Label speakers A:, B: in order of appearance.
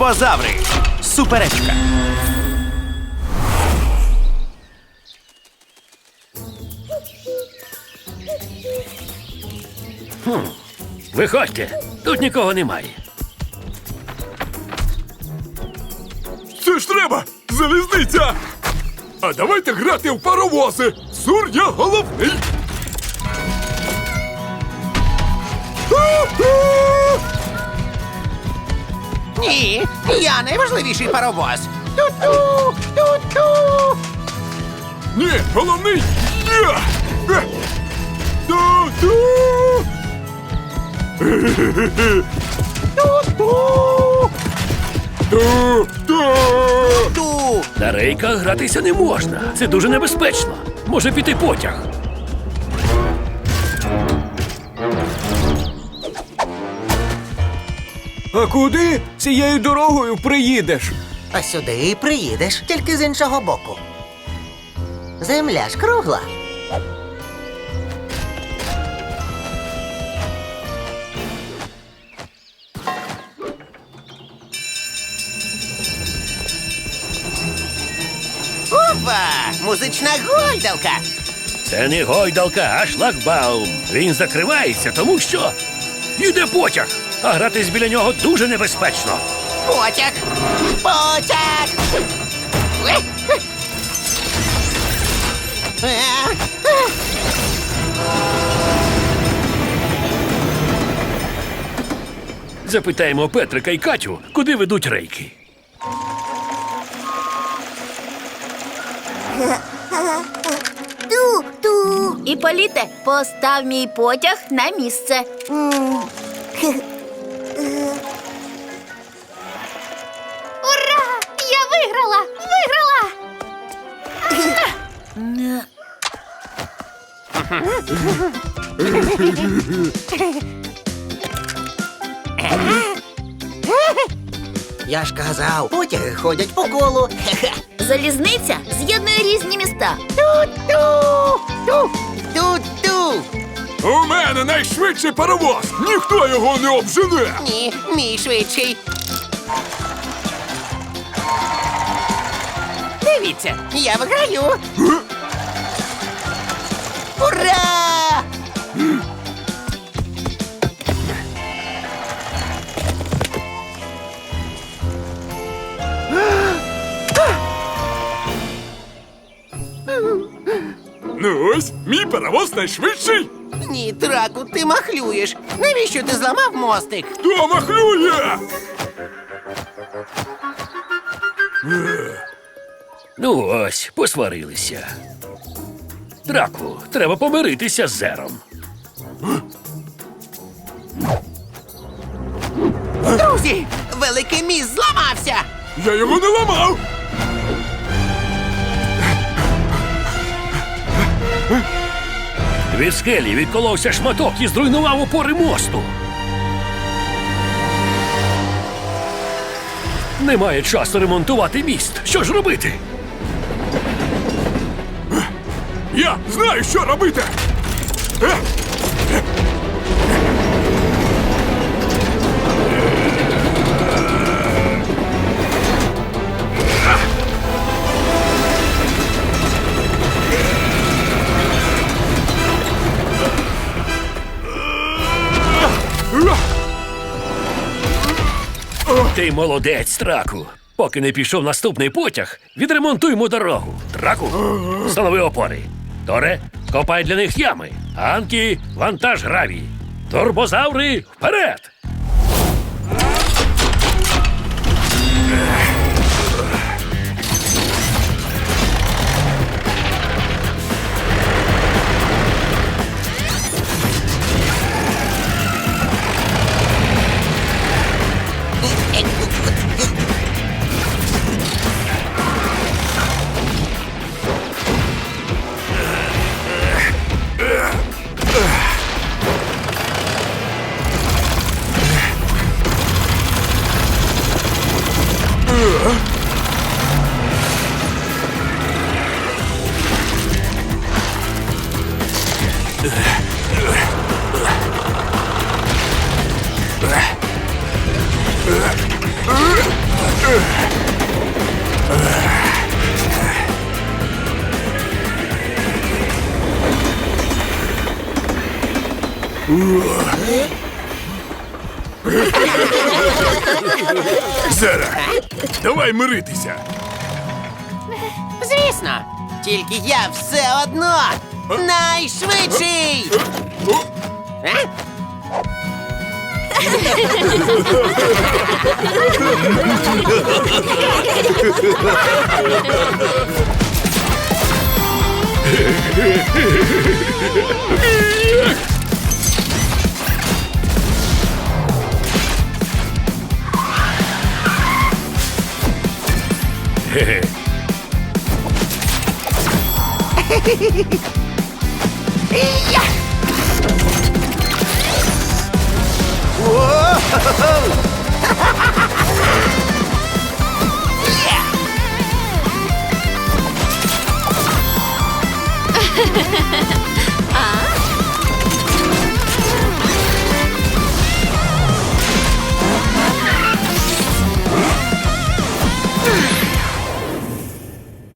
A: Турбозаври. Суперечка.
B: Виходьте, тут нікого немає.
C: Це ж треба! Залізниця! А давайте грати в паровози! Сур я головний! У-ху!
D: Ні, я найважливіший паровоз. Ту-ту, ту-ту.
C: Ні, головний! Е! Ту-ту!
D: Ту-ту.
C: Ту-ту!
D: Ту.
B: На рейках гратися не можна. Це дуже небезпечно. Може піти потяг.
E: А куди цією дорогою приїдеш?
F: А сюди і приїдеш, тільки з іншого боку. Земля ж кругла.
D: Опа! Музична гойдалка.
B: Це не гойдалка, а шлагбаум. Він закривається, тому що йде потяг, а гратись біля нього дуже небезпечно.
D: Потяг. Потяг. Е, е. Е.
B: Запитаємо Петрика і Катю, куди ведуть рейки.
G: Ту-ту. Іполіте, постав мій потяг на місце. Ура! Я виграла! Виграла!
F: Я ж казав, потяги ходять по колу.
G: Залізниця з'єднує різні міста.
D: Ту-ту. Ту. Ту-ту.
C: У мене найшвидший паровоз! Ніхто його не обжене!
D: Ні, мій швидший. Дивіться, я виграю. Ура!
C: Ну ось, мій паровоз найшвидший!
D: Ні, траку, ти махлюєш. Навіщо ти зламав мостик?
C: Хто махлює?
B: Ну ось, посварилися. Драку, треба помиритися з зером.
D: Друзі, великий міст зламався.
C: Я його не ламав!
B: Від скелі відколовся шматок і зруйнував опори мосту. Немає часу ремонтувати міст. Що ж робити?
C: Я знаю, що робити!
B: Ти молодець, Траку. Поки не пішов наступний потяг, відремонтуймо дорогу. Траку, встанови опори. Торе, копай для них ями. Анкі, вантаж гравій. Турбозаври вперед!
C: Зера, давай миритися.
D: Звісно. Тільки я все одно найшвидший. Е? Whoa!